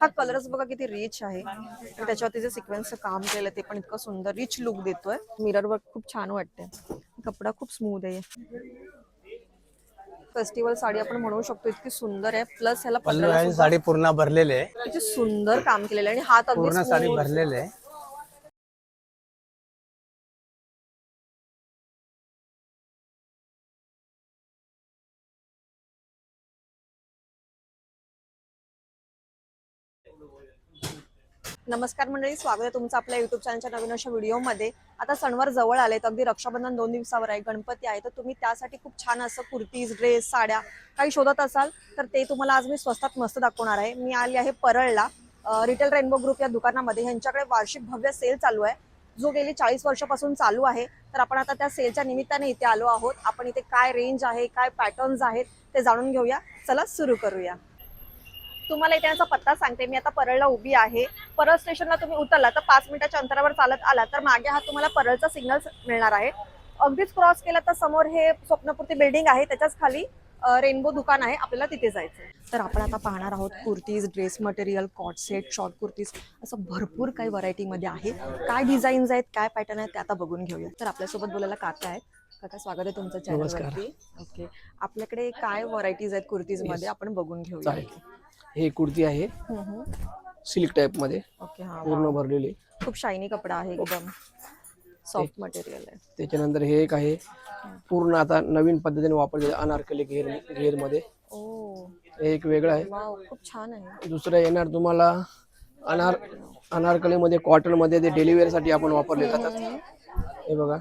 हा कलरच बघा किती रिच आहे. त्याच्यावरती जे सिक्वेन्सचं काम केलं ते पण इतकं सुंदर रिच लुक देतोय. मिरर वर्क खूप छान वाटते कपडा खूप स्मूथ आहे. फेस्टिवल साडी आपण म्हणू शकतो इतकी सुंदर आहे. प्लस ह्याला पल्लू पल्लूला आणि साडी पूर्ण भरलेले आहे. किती सुंदर काम केलेलं आहे आणि हात अगदी पूर्ण साडी smooth. भरलेले आहे. नमस्कार मंडळी स्वागत आहे तुमचं आपल्या युट्यूब चॅनलच्या नवीन अशा व्हिडिओमध्ये आता सणवार जवळ आलेत अगदी रक्षाबंधन दोन दिवसावर आहे गणपती आहे. तर तुम्ही त्यासाठी खूप छान असं कुर्तीज ड्रेस साड्या काही शोधत असाल तर ते तुम्हाला आज मी स्वस्तात मस्त दाखवणार आहे. मी आली आहे परळला रिटेल रेनबो ग्रुप या दुकानामध्ये. ह्यांच्याकडे वार्षिक भव्य सेल चालू आहे. जो गेली चाळीस वर्षापासून चालू आहे. तर आपण आता त्या सेलच्या निमित्ताने इथे आलो आहोत. आपण इथे काय रेंज आहे काय पॅटर्न्स आहेत ते जाणून घेऊया. चला सुरू करूया. तुम्हाला इथे याचा पत्ता सांगते. मी आता परळला उभी आहे. परळ स्टेशनला तुम्ही उतरला तर पाच मिनिटाच्या अंतरावर चालत आला तर मागे हा तुम्हाला परळचा सिग्नल मिळणार आहे. अगदीच क्रॉस केला तर समोर हे स्वप्नपूर्ती बिल्डिंग आहे. त्याच्याच खाली रेनबो दुकान आहे. आपल्याला तिथे जायचं तर आपण आता पाहणार आहोत kurtis dress material coord set short kurtis. असं भरपूर काही व्हरायटीमध्ये आहे. काय डिझाईन्स आहेत काय पॅटर्न आहेत ते आता बघून घेऊया तर आपल्यासोबत बोलायला काका आहेत. काका स्वागत आहे तुमचं चॅनलवरती ओके आपल्याकडे काय व्हरायटीज आहेत कुर्तीजमध्ये आपण बघून घेऊया. हे कुर्ती आहे. सिल्क टाइपमध्ये. ओके हा पूर्ण भरलेली. खूप शायनी कपडा आहे एकदम. सॉफ्ट मटेरियल आहे. त्याच्यानंतर हे एक आहे. पूर्ण आता नवीन पद्धतीने वापरलेलं अनारकली घेर घेरमध्ये हे एक वेगळं आहे. वाव खूप छान आहे. दुसरं येणार तुम्हाला अनार अनारकली मध्ये कॉटनमध्ये ते डेलिव्हरी साठी आपण वापरले जातात. हे बघा.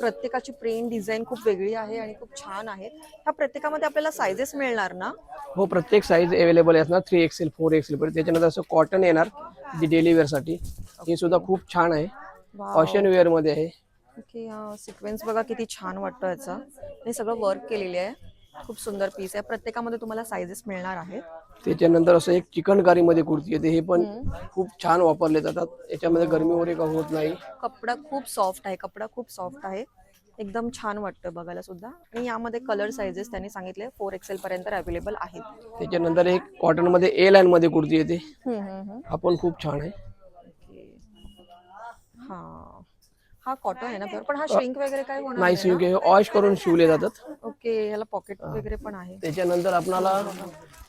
प्रत्येकाची प्रिंट डिझाईन खूप वेगळी आहे आणि खूप छान आहे ह्या प्रत्येकामध्ये आपल्याला सायझेस मिळणार ना? हो प्रत्येक साईज अवेलेबल असणार थ्री एक्सेल फोर एक्सेल पर्यंत. त्याच्यानंतर असं कॉटन येणार जे डेली वेअरसाठी. हे सुद्धा खूप छान आहे. फॅशन वेअरमध्ये आहे. ओके सिक्वेन्स बघा किती छान वाटतं याचा. हे सगळं वर्क केलेले आहे. खूप सुंदर पीस आहे. प्रत्येकामध्ये तुम्हाला सायझेस मिळणार आहेत. त्याच्यानंतर असं एक चिकनकारी मध्ये कुर्ती येते हे पण खूप छान वापरले जातात. याच्यामध्ये गरमी वगैरे का होत नाही. कपडा खूप सॉफ्ट आहे कपडा खूप सॉफ्ट आहे. एकदम छान वाटतं बघायला सुद्धा. आणि यामध्ये कलर सायझेस त्यांनी सांगितले फोर एक्सेल पर्यंत अवेलेबल आहेत. त्याच्यानंतर एक कॉटनमध्ये ए लाईन मध्ये कुर्ती येते. हम्म, हम्म, हम्म. हा पण खूप छान आहे. हा. हा कॉटन आहे ना प्युअर पण हा श्रिंक वगैरे काय होणार नाही सिल्क वॉश करून शिवले जातात. ना? ओके याला पॉकेट वगैरे पण आहे. त्याच्यानंतर आपल्याला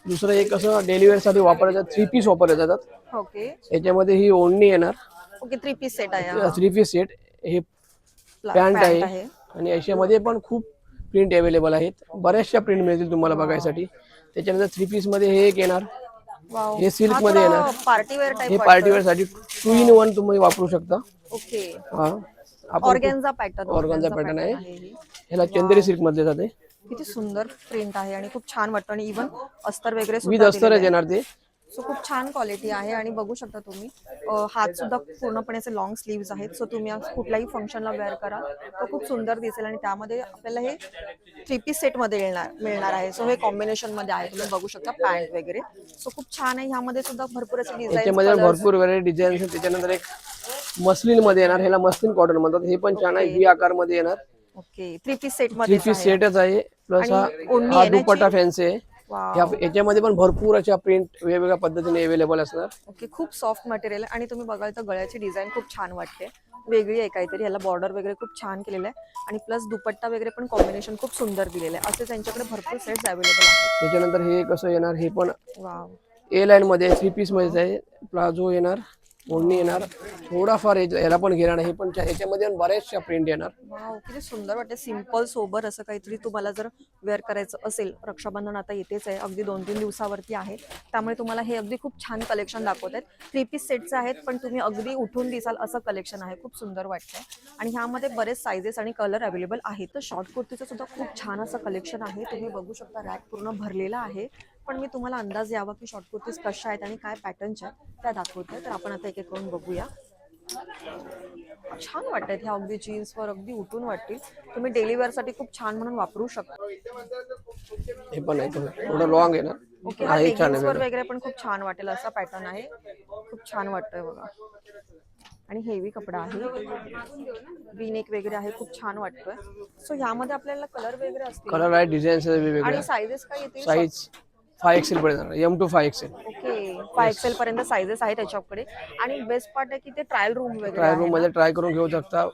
दुसरं एक असं डेलिव्हरी साठी वापरायचं थ्री पीस वापरले जातात. ओके. याच्यामध्ये ही ओढणी येणार. ओके थ्री पीस सेट आहे हा. थ्री पीस सेट हे प्ला- पॅन्ट आहे. आणि याच्यामध्ये पण खूप प्रिंट अवेलेबल आहेत. बऱ्याचशा प्रिंट मिळतील तुम्हाला बघायसाठी. त्याच्यानंतर थ्री पीसमध्ये हे एक येणार. वाव हे सिल्कमध्ये येणार. पार्टी वेअर हे टाइप पार्टी वेअरसाठी टू इन वन तुम्ही वापरू शकता. ओके. हा. आपण ऑर्गॅन्झा पॅटर्न ऑर्गनचा पॅटर्न आहे. ह्याला चंदेरी सिल्कमध्ये जाते. किती सुंदर प्रिंट आहे आणि खूप छान वाटतं. आणि इव्हन अस्तर वगैरे विथ सुद्धा अस्तरच येणार ते सो खूप छान क्वालिटी आहे आणि बघू शकता तुम्ही. हात सुद्धा पूर्णपणे असे लॉंग स्लीव्स आहेत. सो तुम्ही कुठल्याही फंक्शनला वेअर करा तो खूप सुंदर दिसेल आणि त्यामध्ये आपल्याला हे थ्री पीस सेटमध्ये येणार मिळणार आहे. सो हे कॉम्बिनेशनमध्ये आहे. तुम्ही बघू शकता पॅन्ट वगैरे. सो खूप छान आहे. ह्यामध्ये सुद्धा भरपूर असे डिझाईन भरपूर व्हरायटी डिझाईन त्याच्यानंतर एक मस्लिनमध्ये येणार. ह्याला मस्लिन कॉटन म्हणतात. हे पण छान आहे. व्ही आकारमध्ये येणार. Okay three piece set three मध्ये पीस सेटच आहे प्लस हा दुपट्टा फॅन्सी आहे. याच्यामध्ये पण भरपूर अशा प्रिंट वेगवेगळ्या पद्धतीने अवेलेबल असणार. ओके खूप सॉफ्ट मटेरियल आहे आणि तुम्ही बघाल तर गळ्याची डिझाईन खूप छान वाटते. वेगळी आहे काहीतरी ह्याला बॉर्डर वगैरे खूप छान केलेलं आहे. आणि प्लस दुपट्टा वगैरे पण कॉम्बिनेशन खूप सुंदर दिलेलं आहे. असे त्यांच्याकडे भरपूर सेट्स अवेलेबल आहेत. त्याच्यानंतर हे कसं येणार हे पण ए लाईन मध्ये थ्री पीसमध्ये आहे. प्लाझो येणार. ओढणी येणार. थोडाफार याला पण घेणार हे पण याच्यामध्ये बऱ्याचशा प्रिंट येणार. वाव किती सुंदर वाटते सिंपल सोबर असं काहीतरी तुम्हाला जर वेअर करायचं असेल रक्षाबंधन आता येतेच आहे अगदी दोन तीन दिवसावरती आहे. त्यामुळे तुम्हाला हे अगदी खूप छान कलेक्शन दाखवत आहेत. थ्री पीस सेटचे आहेत पण तुम्ही अगदी उठून दिसाल असं कलेक्शन आहे. खूप सुंदर वाटतंय. आणि ह्यामध्ये बरेच सायझेस आणि कलर अवेलेबल आहेत. तर शॉर्ट कुर्तीचं सुद्धा खूप छान असं कलेक्शन आहे. तुम्ही बघू शकता रॅक पूर्ण भरलेला आहे. पण मी तुम्हाला अंदाज यावा की शॉर्ट कुर्तीज कशा आहेत आणि काय पॅटर्नच्या आहेत त्या दाखवते. तर आपण आता एक एक करून बघूया. छान वाटतात ह्या अगदी जीन्सवर अगदी उठून वाटतील. तुम्ही डेली साठी खूप छान म्हणून वापरू शकता. हे पण आहे थोडं- लॉंग ओके हा आहे छान लेगिंग्सवर आहे वगैरे पण खूप छान वाटेल असा पॅटर्न आहे. खूप छान वाटतंय बघा. आणि हेवी कपडा आहे. नेक वगैरे आहे खूप छान वाटतोय. सो ह्यामध्ये आपल्याला कलर वगैरे असतील. कलर आहे डिझाईन्स आणि सायझेस काय येतील? साईज फाय एक्सेल पर्यंत M two five XL okay. Five XL पर्यंत सायझेस आहेत त्याच्याकडे आणि बेस्ट पार्ट आहे की ते ट्रायल रूम वगैरे ट्राय आहे रूम ना? मध्ये ट्राय करून घेऊ शकता.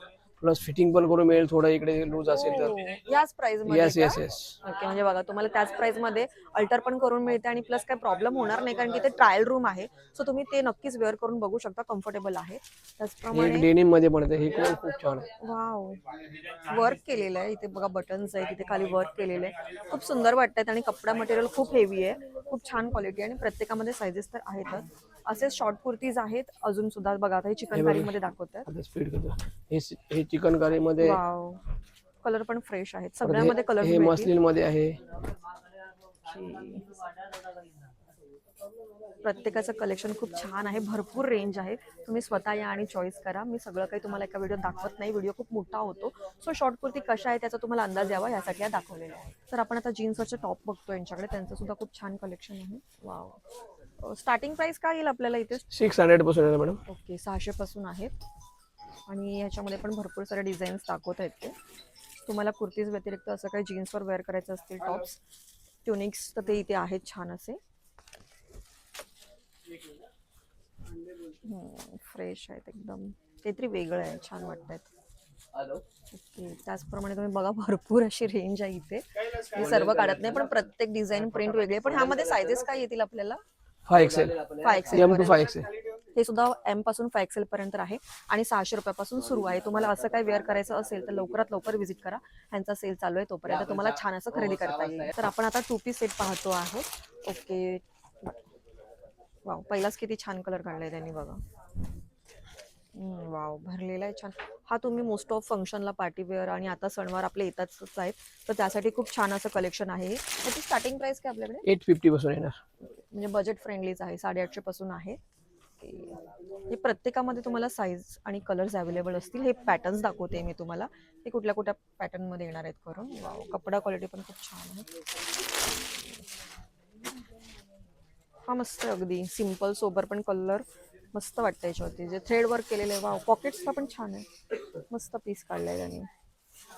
प्लस फिटिंग पण करून मिळेल थोडं इकडे लूज असेल तर. हो. याच प्राइसमध्ये येस? येस येस ओके म्हणजे बघा तुम्हाला त्याच प्राइसमध्ये अल्टर पण करून मिळते आणि प्लस काय प्रॉब्लेम होणार नाही कारण की ते ट्रायल रूम आहे. सो तुम्ही ते नक्कीच वेअर करून बघू शकता कम्फर्टेबल आहे. त्याचप्रमाणे डेनिममध्ये पण येते हे खूप छान आहे. वाव वर्क केलेलं आहे. इथे बघा बटन्स आहे तिथे खाली वर्क केलेलं आहे. खूप सुंदर वाटतात आणि कपडा मटेरियल खूप हेवी आहे. खूप छान क्वालिटी आणि प्रत्येकामध्ये सायझेस तर आहेतच. असे शॉर्ट कुर्तीज आहेत. अजून सुद्धा बघा आता हे चिकन बघा. मध्ये दाखवतात. हे सि- हे चिकन करी मध्ये वाव. कलर पण फ्रेश आहेत. सगळ्यामध्ये कलर हे मसलिनमध्ये आहे. प्रत्येकाचं कलेक्शन खूप छान आहे. भरपूर रेंज आहे. तुम्ही स्वतः या आणि चॉईस करा. मी सगळं काही तुम्हाला एका व्हिडिओ दाखवत नाही. व्हिडिओ खूप मोठा होतो. सो शॉर्ट कुर्ती कशा आहे त्याचा तुम्हाला अंदाज यावा यासाठी या दाखवलेल्या आहे. तर आपण आता जीन्सवरचे टॉप बघतो यांच्याकडे. त्यांचं सुद्धा खूप छान कलेक्शन आहे. वाव. स्टार्टिंग प्राइस काय येईल आपल्याला इथे? सिक्स हंड्रेडपासून आहे मॅडम ओके सहाशे पासून आहेत. आणि ह्याच्यामध्ये पण भरपूर सारे डिझाईन्स दाखवत आहेत ते. तुम्हाला कुर्तीज व्यतिरिक्त असं काही जीन्सवर वेअर करायचं असतील टॉप्स ट्युनिक्स तर ते इथे आहेत छान असे. फ्रेश आहेत एकदम. काहीतरी वेगळं आहे छान वाटत ओके त्याचप्रमाणे तुम्ही बघा भरपूर अशी रेंज आहे इथे. मी सर्व काढत नाही पण प्रत्येक डिझाईन प्रिंट वेगळे. पण ह्यामध्ये सायझेस काय येतील आपल्याला? Five XL five XL M to five XL हे सुद्धा एमपासून फाय एक्सेल पर्यंत आहे. आणि सहाशे रुपयापासून सुरू आहे. तुम्हाला असं काही वेअर करायचं असेल तर लवकरात लवकर व्हिजिट करा. ह्यांचा सेल चालू आहे तोपर्यंत तुम्हाला छान असं खरेदी करता येईल. तर आपण आता टू पीस सेट पाहतो आहोत ओके वाव पहिलाच किती छान कलर काढलाय त्यांनी बघा. वाव भरलेला आहे छान. हा तुम्ही मोस्ट ऑफ फंक्शनला पार्टी वेअर आणि आता सणवार आपले येतातच आहेत. तर त्यासाठी खूप छान असं कलेक्शन आहे त्याची स्टार्टिंग प्राइस काय आपल्याकडे? एट फिफ्टी पासून येणार. म्हणजे बजेट फ्रेंडलीच आहे साडेआठशे पासून आहे. हे प्रत्येकामध्ये तुम्हाला साईज आणि कलर्स अवेलेबल असतील. हे पॅटर्न्स दाखवते मी तुम्हाला. हे कुठल्या कुठल्या पॅटर्नमध्ये येणार आहेत करून. वाव, कपडा क्वालिटी पण खूप छान आहे. हा मस्त अगदी. सिंपल सोबर पण कलर मस्त वाटतं याच्यावरती जे थ्रेड वर्क केलेलं आहे. वाव पॉकेट्सचा पण छान आहे. मस्त पीस काढलाय त्यांनी.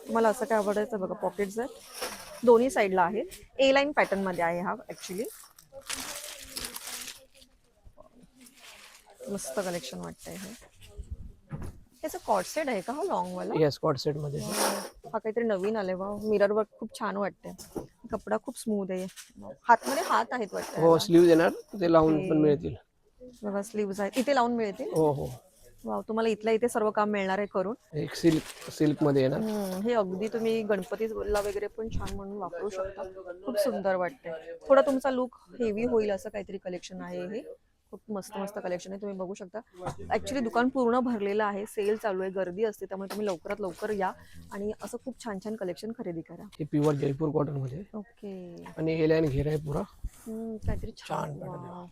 तुम्हाला असं काय आवडायचं बघा पॉकेट्स आहेत दोन्ही साईडला आहे. ए लाईन पॅटर्नमध्ये आहे हा ऍक्च्युली मस्त कलेक्शन वाटतंय हे. त्याचं कॉट सेट आहे का हा लॉंग वाला? येस मध्ये. हा काहीतरी नवीन आलाय. वा मिरर वर्क खूप छान वाटतंय. कपडा खूप स्मूथ आहे. हातमध्ये हात आहेत वाटतं हो स्लीव येणार ते लावून पण मिळतील. बघा आहेत. इथे लावून मिळतील? हो हो. वाव तुम्हाला इथल्या इथे सर्व काम मिळणार आहे करून. एक सिल्क सिल्कमध्ये येणार. हम्म, हे अगदी तुम्ही गणपतीला वगैरे पण छान म्हणून वापरू शकता. खूप सुंदर वाटतंय. थोडा तुमचा लुक हेवी होईल असं काहीतरी कलेक्शन आहे हे. खूप मस्त मस्त कलेक्शन आहे. तुम्ही बघू शकता. ऍक्च्युली दुकान पूर्ण भरलेलं आहे. सेल चालू आहे. गर्दी असते त्यामुळे तुम्ही लवकरात लवकर या. आणि असं खूप छान छान कलेक्शन खरेदी करा. हे प्युअर जयपूर कॉटनमध्ये. ओके आणि हे लाईन घेर आहे पुरा. काहीतरी छान. वाव.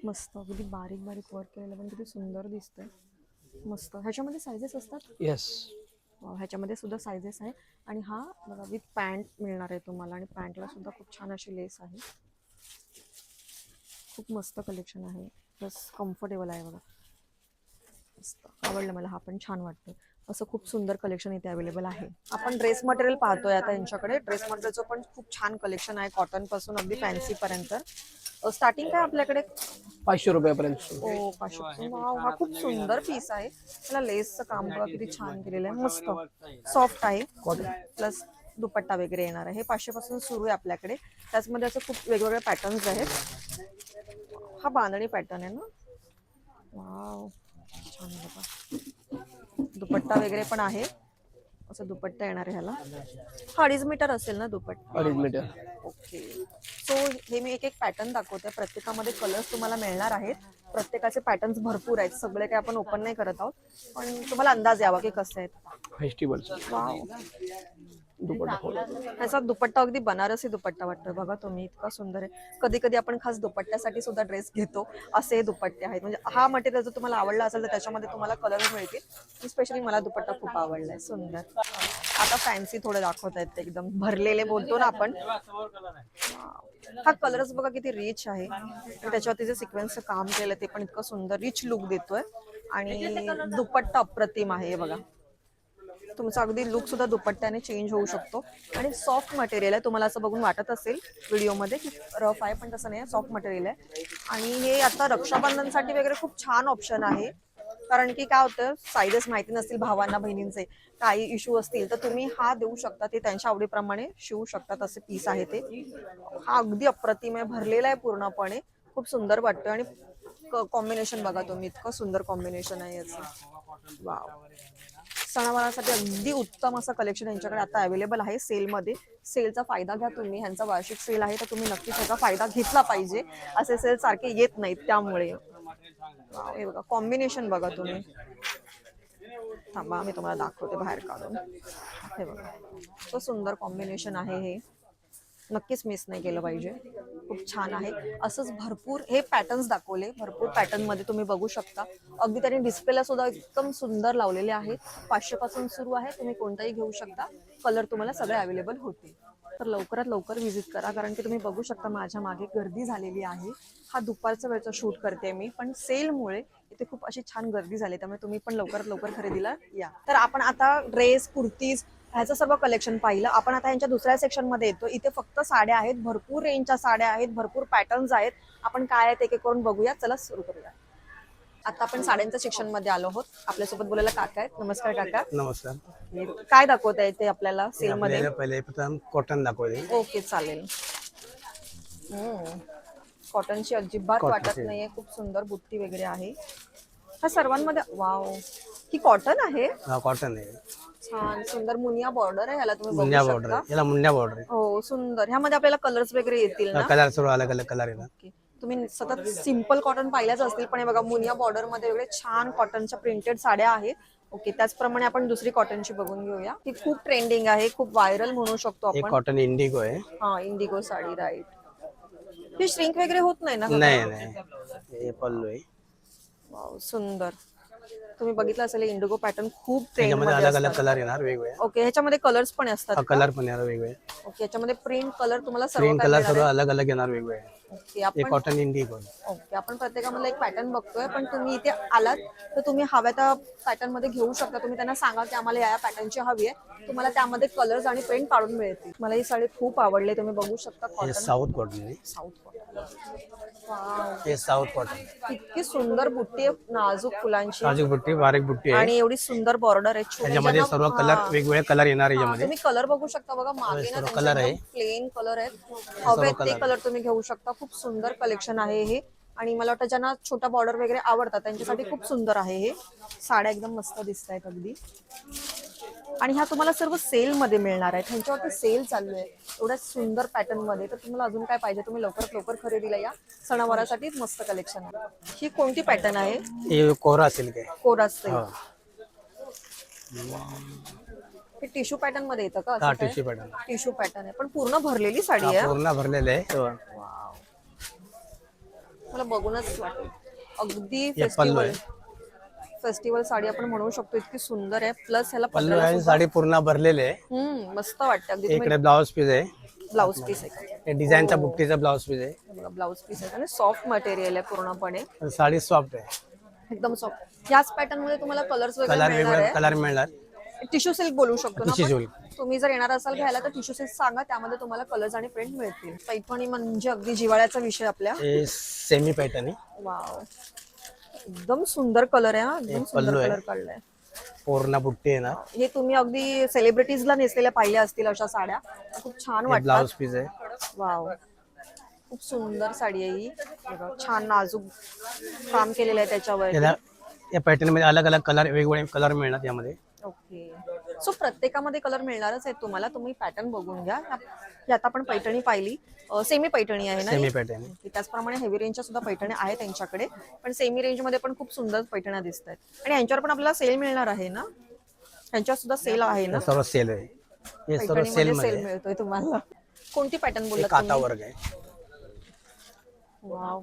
मस्त अगदी बारीक बारीक वर्क केलेलं पण किती सुंदर दिसतंय. मस्त. ह्याच्यामध्ये सायझेस असतात? येस ह्याच्यामध्ये सुद्धा सायझेस आहे. आणि हा बघा विथ पॅन्ट मिळणार आहे तुम्हाला. आणि पॅन्टला सुद्धा खूप छान अशी लेस आहे. खूप मस्त कलेक्शन आहे. प्लस कम्फर्टेबल आहे बघा. मस्त. आवडलं मला. हा पण छान वाटतं असं खूप सुंदर कलेक्शन इथे अवेलेबल आहे. आपण ड्रेस मटेरियल पाहतोय आता यांच्याकडे. ड्रेस मटेरियलचं पण खूप छान कलेक्शन आहे कॉटनपासून अगदी फॅन्सी पर्यंत. स्टार्टिंग काय आपल्याकडे? पाचशे रुपयापर्यंत ओ पाचशे. हा खूप सुंदर पीस आहे. त्याला लेसचं काम बघा किती छान केलेलं आहे. मस्त. सॉफ्ट आहे. प्लस दुपट्टा वगैरे येणार आहे. हे पाचशे पासून सुरू आहे आपल्याकडे. त्याचमध्ये असं खूप वेगवेगळे पॅटर्न्स आहेत. हा बांधणी पॅटर्न आहे ना? वाव. छान बघा. दुपट्टा वगैरे पण आहे. असं दुपट्टा येणार आहे ह्याला. हा अडीच मीटर असेल ना दुपट्टा? अडीच मीटर. ओके. सो हे मी एक एक पॅटर्न दाखवते. प्रत्येकामध्ये कलर्स तुम्हाला मिळणार आहेत. प्रत्येकाचे पॅटर्न्स भरपूर आहेत. सगळे काही आपण ओपन नाही करत आहोत. पण तुम्हाला अंदाज यावा की कसे आहेत. फेस्टिवलचा वाव दुपट्टा खोल. ह्याचा दुपट्टा अगदी बनारसी दुपट्टा वाटतोय बघा तुम्ही इतका सुंदर आहे. कधी कधी आपण खास दुपट्ट्यासाठी सुद्धा ड्रेस घेतो. असे हे दुपट्टे आहेत. म्हणजे हा मटेरियल जर तुम्हाला आवडला असेल तर त्याच्यामध्ये तुम्हाला कलर मिळतील. स्पेशली मला दुपट्टा खूप आवडलाय. सुंदर. आता फॅन्सी थोडे दाखवत आहेत एकदम. भरलेले बोलतो ना आपण. हा कलर्स बघा किती रिच आहे. त्याच्यावरती जे सिक्वेन्सचं काम केलं ते पण इतकं सुंदर रिच लुक देतोय. आणि दुपट्टा अप्रतिम आहे बघा. तुमचा अगदी लुक सुद्धा दुपट्ट्याने चेंज होऊ शकतो. आणि सॉफ्ट मटेरियल आहे. तुम्हाला असं बघून वाटत असेल व्हिडिओमध्ये की रफ आहे पण तसं नाही सॉफ्ट मटेरियल आहे. आणि हे आता रक्षाबंधनसाठी वगैरे खूप छान ऑप्शन आहे. कारण की काय होतं साईजेस माहिती नसतील भावांना बहिणींचे. काही इश्यू असतील तर तुम्ही हा देऊ शकता. ते त्यांच्या आवडीप्रमाणे शिवू शकतात असे पीस आहे ते. हा अगदी अप्रतिम आहे भरलेला आहे पूर्णपणे. खूप सुंदर वाटतं आणि कॉम्बिनेशन बघा तुम्ही. इतकं सुंदर कॉम्बिनेशन आहे याचं. वाव सणावारासाठी अगदी उत्तम असं कलेक्शन यांच्याकडे आता अवेलेबल आहे सेलमध्ये सेलचा फायदा घ्या तुम्ही ह्यांचा वार्षिक सेल आहे तर तुम्ही नक्कीच त्याचा फायदा घेतला पाहिजे. असे सेल सारखे येत नाहीत त्यामुळे. हे बघा कॉम्बिनेशन बघा तुम्ही. थांबा मी तुम्हाला दाखवते बाहेर काढून. हे बघा सुंदर कॉम्बिनेशन आहे हे. नक्कीच मिस नाही केलं पाहिजे. खूप छान आहे. असंच भरपूर हे पॅटर्न्स दाखवले. भरपूर पॅटर्नमध्ये तुम्ही बघू शकता. अगदी त्यांनी डिस्प्लेला सुद्धा एकदम सुंदर लावलेले आहेत. पाचशे पासून सुरू आहे. तुम्ही कोणताही घेऊ शकता. कलर तुम्हाला सगळे अवेलेबल होतील. तर लवकरात लवकर व्हिजिट करा. कारण की तुम्ही बघू शकता माझ्या मागे गर्दी झालेली आहे. हा दुपारचा वेळचा शूट करते मी. पण सेलमुळे इथे खूप अशी छान गर्दी झाली. त्यामुळे तुम्ही पण लवकरात लवकर खरेदीला या. तर आपण आता ड्रेस कुर्तीज ह्याचं सर्व कलेक्शन पाहिलं. आपण आता यांच्या दुसऱ्या सेक्शनमध्ये येतो. इथे फक्त साड्या आहेत. भरपूर रेंजच्या साड्या आहेत. भरपूर पॅटर्न्स आहेत. आपण काय आहेत एक एक करून बघूया. चला सुरू करूया. आता आपण साड्यांच्या सेक्शनमध्ये आलो आहोत. आपल्यासोबत बोलायला काका आहेत. नमस्कार काका. नमस्कार. काय दाखवत आहे ते आपल्याला सेल मध्ये? आपल्याला पहिले प्रथम कॉटन दाखवले ओके चालेल. हम्म. कॉटनची अजिबात वाटत नाहीये. खूप सुंदर बुट्टी वगैरे आहे. हा सर्वांमध्ये वाव ही कॉटन आहे? हा कॉटन आहे. छान. सुंदर मुनिया बॉर्डर आहे ह्याला तुम्ही बघू बॉर्डर शकता. याला बॉर्डर हो सुंदर. ह्यामध्ये आपल्याला कलर्स वगैरे येतील ना? कलर सर्व अलग अलग कलर येणार. तुम्ही सतत सिंपल कॉटन पाहिल्याच असतील पण हे बघा मुनिया बॉर्डरमध्ये वगैरे छान कॉटनच्या प्रिंटेड साड्या आहेत. ओके त्याचप्रमाणे आपण दुसरी कॉटनची बघून घेऊया. ती खूप ट्रेंडिंग आहे खूप व्हायरल म्हणू शकतो आपण. कॉटन इंडिगो आहे. हा इंडिगो साडी राईट ही श्रिंक वगैरे होत नाही ना? नाही नाही. हे पल्लू आहे. सुंदर. तुम्ही बघितलं असेल इंडिगो पॅटर्न खूप ट्रेंड अलग अलग कलर येणार वेगवेगळे. ओके ह्याच्यामध्ये कलर्स पण असतात कलर पण येणार वेगवेगळे. ओके याच्यामध्ये प्रिंट कलर तुम्हाला सर्व काय कलर सर्व अलग अलग येणार वेगवेगळे. ओके आपण कॉटन इंडिगो ओके आपण प्रत्येकामधला एक पॅटर्न बघतोय पण तुम्ही इथे आलात तर तुम्ही हव्या त्या पॅटर्नमध्ये घेऊ शकता. तुम्ही त्यांना सांगा की आम्हाला या पॅटर्नची हवी आहे. तुम्हाला त्यामध्ये कलर्स आणि प्रिंट काढून मिळतील. मला ही साडी खूप आवडली तुम्ही बघू शकता हे कॉटन साऊथ कॉटन साऊथ हे साऊथ कॉटन इतकी सुंदर बुट्टी आहे नाजूक फुलांची. काजू बुट्टी बारीक बुट्टी आहे. आणि एवढी सुंदर बॉर्डर आहे छोटी. त्याच्यामध्ये सर्व कलर वेगवेगळे कलर येणार हा, याच्यामध्ये तुम्ही कलर बघू शकता बघा मागे ना color आहे. प्लेन कलर आहेत. हवे ते कलर तुम्ही घेऊ शकता. खूप सुंदर कलेक्शन आहे हे. आणि मला वाटतं ज्यांना छोटा बॉर्डर वगैरे आवडतात त्यांच्यासाठी खूप सुंदर आहे हे. साड्या एकदम मस्त दिसत आहेत अगदी. आणि ह्या तुम्हाला सर्व सेल मध्ये मिळणार आहेत ह्यांच्यावरती सेल चालू आहे. एवढ्या सुंदर पॅटर्नमध्ये. तर तुम्हाला अजून काय पाहिजे तुम्ही लवकरात लवकर खरेदीला या. सणावारासाठीच मस्त कलेक्शन आहे. ही कोणती पॅटर्न आहे? कोरा सिल्क आहे. कोरास हा. टिश्यू पॅटर्नमध्ये येतं का? टिश्यू पॅटर्न टिश्यू पॅटर्न आहे. पण पूर्ण भरलेली साडी आहे. पूर्ण भरलेले आहे. मला बघूनच वाटेल. अगदी फेस्टिवल. फेस्टिवल साडी आपण म्हणू शकतो इतकी सुंदर आहे. प्लस ह्याला पल्लू साडी पूर्ण भरलेले आहे. हम्म मस्त वाटते. अगदी इकडे ब्लाउज पीस आहे. ब्लाऊज पीस आहे हे डिझाईनचा बुट्टीचा ब्लाउज पीस आहे. ब्लाऊज पीस आहे. आणि सॉफ्ट मटेरियल आहे पूर्णपणे. साडी सॉफ्ट आहे. एकदम सॉफ्ट याच पॅटर्नमध्ये तुम्हाला कलर्स वगैरे कलर मिळणार टिश्यू सिल्क बोलू शकतो ना Tissue आपण? तुम्ही जर येणार असाल घ्यायला तर टिश्यू सिल्क सांगा. त्यामध्ये तुम्हाला कलर्स आणि प्रिंट मिळतील. पैठणी म्हणजे अगदी जिवाळ्याचा विषय आपल्या. हे सेमी पॅटर्न आहे वाव एकदम सुंदर कलर आहे हा. एकदम सुंदर. कलर काढलाय. पूर्ण बुट्टी येणार हे तुम्ही अगदी सेलिब्रिटीजला नेसलेल्या पाहिल्या असतील अशा साड्या. खूप छान वाटतात. ब्लाउज पीस आहे. वाव खूप सुंदर साडी आहे ही. हे बघा, छान नाजूक काम केलेलं आहे त्याच्यावर याला या पॅटर्नमध्ये अलग अलग कलर वेगवेगळे कलर मिळणार यामध्ये. ओके सो प्रत्येकामध्ये कलर मिळणारच आहेत. तुम्हाला तुम्ही पॅटर्न बघून घ्या. ही आता आपण पैठणी पाहिली. सेमी पैठणी आहे ना ही? सेमी पॅटर्न ओके, त्याचप्रमाणे हेवी रेंजच्या सुद्धा पैठण्या आहेत त्यांच्याकडे. पण सेमी रेंजमध्ये पण खूप सुंदर पैठण्या दिसत आहेत. आणि यांच्यावर पण आपल्याला सेल मिळणार आहे ना? यांच्यावर सुद्धा सेल आहे ना? सर्व सेल आहे. हे सर्व सेल पैठणीमध्ये मध्ये सेल मिळतोय तुम्हाला. कोणती पॅटर्न काता वर्ग आहे. वाव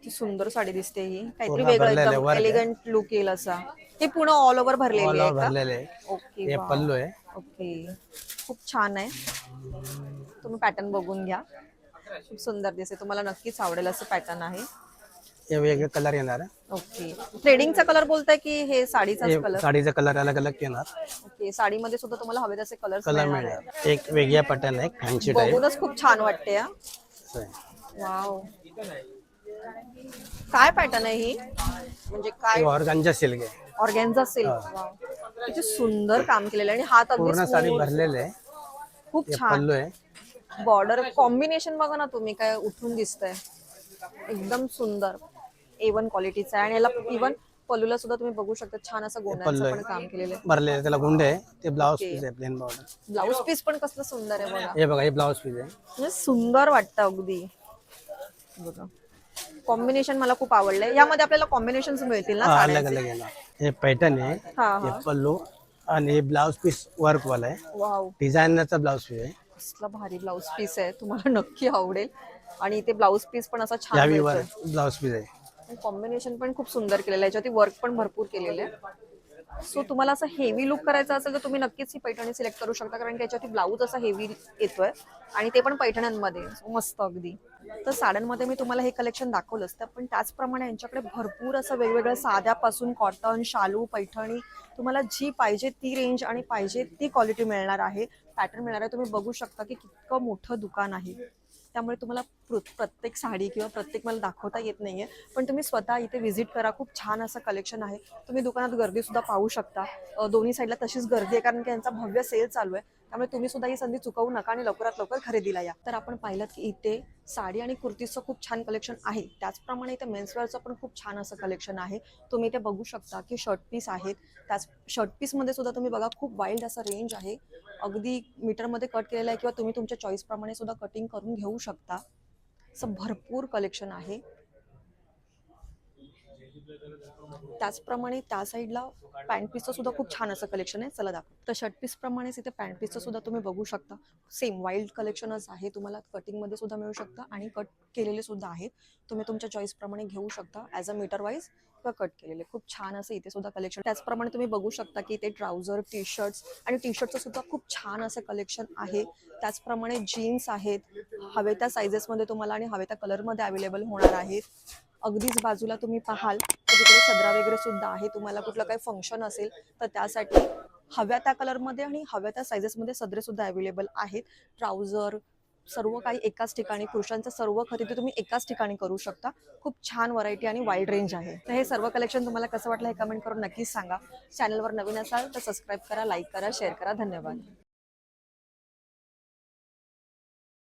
किती सुंदर साडी दिसते ही. काहीतरी पूर्ण वेगळं भरलेलं एकदम work आहे. एलिगंट लुक येईल असा. हे पूर्ण ऑल ओव्हर भरलेली आहे का? भरलेले ओके हे. पल्लू आहे. ओके खूप छान आहे. तुम्ही पॅटर्न बघून घ्या. खूप सुंदर दिसते. तुम्हाला नक्कीच आवडेल असं पॅटर्न आहे. हे वेगळे कलर येणार ओके ट्रेडिंगचा कलर बोलताय की हे साडीचाच हे कलर साडीचा कलर अलग अलग येणार. ओके साडीमध्ये सुद्धा तुम्हाला हवे तसे कलर कलर मिळणार एक वेगळ्या पॅटर्न आहे. फॅन्सी टाईप बघूनच खूप छान वाटते हा. वाव काय पॅटर्न आहे ही? म्हणजे काय? ऑर्गनचा सिल्क आहे. ऑर्गॅन्झा सिल्क वाव किती सुंदर काम केलेलं आहे आणि हात अगदी पूर्ण साडी smooth. भरलेले आहे. खूप छान. पल्लू आहे. बॉर्डर कॉम्बिनेशन बघा ना तुम्ही काय उठून दिसतंय. एकदम सुंदर. ए वन क्वालिटीचं आहे आणि याला इवन पल्लूला सुद्धा तुम्ही बघू शकता छान असं पल्लू गोंड्याचं आहे. पण काम केलेलं आहे. भरलेले आहे. त्याला गुंडे आहे. ते ब्लाउज पीस आहे प्लेन बॉर्डर ब्लाऊज पीस पण कसलं सुंदर आहे बघा. हे बघा हे ब्लाउज पीस आहे. म्हणजे सुंदर वाटतं अगदी. बघा. कॉम्बिनेशन मला खूप आवडलंय. यामध्ये आपल्याला कॉम्बिनेशन मिळतील ना हा, अलग साड्यांचे? अलग येणार हे पॅटर्न आहे. हा हे. हा पल्लू आणि हे ब्लाउज पीस वर्क वाला आहे. वाव. डिझायनरचा ब्लाउज पीस आहे. कसला भारी ब्लाऊज पीस आहे. तुम्हाला नक्की आवडेल. आणि इथे ब्लाऊज पीस पण असा छान. वर ब्लाउज पीस आहे. कॉम्बिनेशन पण खूप सुंदर केलेलं आहे. याच्यावरती वर्क पण भरपूर केलेलं आहे. सो तुम्हाला असं हेवी लुक करायचा असेल तर तुम्ही नक्कीच ही पैठणी सिलेक्ट करू शकता कारण की याच्यावरती ब्लाऊज असा हेवी येतोय. आणि ते पण पैठण्यांमध्ये मस्त अगदी. तर साड्यांमध्ये मी तुम्हाला हे कलेक्शन दाखवलंच. तर पण त्याचप्रमाणे यांच्याकडे भरपूर असं वेगवेगळं साध्यापासून कॉटन शालू पैठणी तुम्हाला जी पाहिजे ती रेंज आणि पाहिजे ती क्वालिटी मिळणार आहे. पॅटर्न मिळणार आहे. तुम्ही बघू शकता की कितकं मोठं दुकान आहे. त्यामुळे तुम्हाला प्र- प्रत्येक साडी किंवा प्रत्येक मला दाखवता येत नाहीये. पण तुम्ही स्वतः इथे व्हिजिट करा. खूप छान असं कलेक्शन आहे. तुम्ही दुकानात गर्दी सुद्धा पाहू शकता. दोन्ही साईडला तशीच गर्दी आहे. कारण की यांचा भव्य सेल चालू आहे. त्यामुळे तुम्ही सुद्धा ही संधी चुकवू नका आणि लवकरात लवकर खरेदीला या. तर आपण पाहिलं की इथे साडी आणि कुर्तीचं खूप छान कलेक्शन आहे. त्याचप्रमाणे इथे मेन्सवेअरचं पण खूप छान असं कलेक्शन आहे. तुम्ही इथे बघू शकता की शर्ट पीस आहेत. त्याच शर्ट पीसमध्ये सुद्धा तुम्ही बघा खूप वाईल्ड असं रेंज आहे. अगदी मीटरमध्ये कट केलेलं आहे किंवा तुम्ही तुमच्या चॉईसप्रमाणे सुद्धा कटिंग करून घेऊ शकता. असं भरपूर कलेक्शन आहे. त्याचप्रमाणे त्या साईडला पॅन्ट पीसचं सुद्धा खूप छान असं कलेक्शन आहे. चला दाखव. तर शर्ट पीस प्रमाणेच इथे पॅन्ट पीसचं सुद्धा तुम्ही बघू शकता. सेम वाईल्ड कलेक्शनच आहे तुम्हाला कटिंगमध्ये सुद्धा मिळू शकतं आणि कट केलेले सुद्धा आहेत. तुम्ही तुमच्या चॉईसप्रमाणे घेऊ शकता ॲज अ मीटर वाईज किंवा कट केलेले. खूप छान असं इथे सुद्धा कलेक्शन त्याचप्रमाणे तुम्ही बघू शकता की इथे ट्राउझर टी शर्ट्स आणि टी शर्टचं सुद्धा खूप छान असं कलेक्शन आहे. त्याचप्रमाणे जीन्स आहेत. हवे त्या सायझेसमध्ये तुम्हाला आणि हवे त्या कलरमध्ये अवेलेबल होणार आहेत. अगदीच बाजूला तुम्ही पाहाल तिकडे सदरा वगैरे सुद्धा आहे तुम्हाला कुठलं काही फंक्शन असेल तर त्यासाठी हव्या त्या कलरमध्ये आणि हव्या त्या सायझेसमध्ये सदरे सुद्धा अवेलेबल आहेत. ट्राउझर सर्व काही एकाच ठिकाणी पुरुषांचं सर्व खरेदी तुम्ही एकाच ठिकाणी करू शकता. खूप छान व्हरायटी आणि वाईड रेंज आहे. तर हे सर्व कलेक्शन तुम्हाला कसं वाटलं हे कमेंट करून नक्कीच सांगा. चॅनलवर नवीन असाल तर सबस्क्राईब करा लाईक करा शेअर करा. धन्यवाद.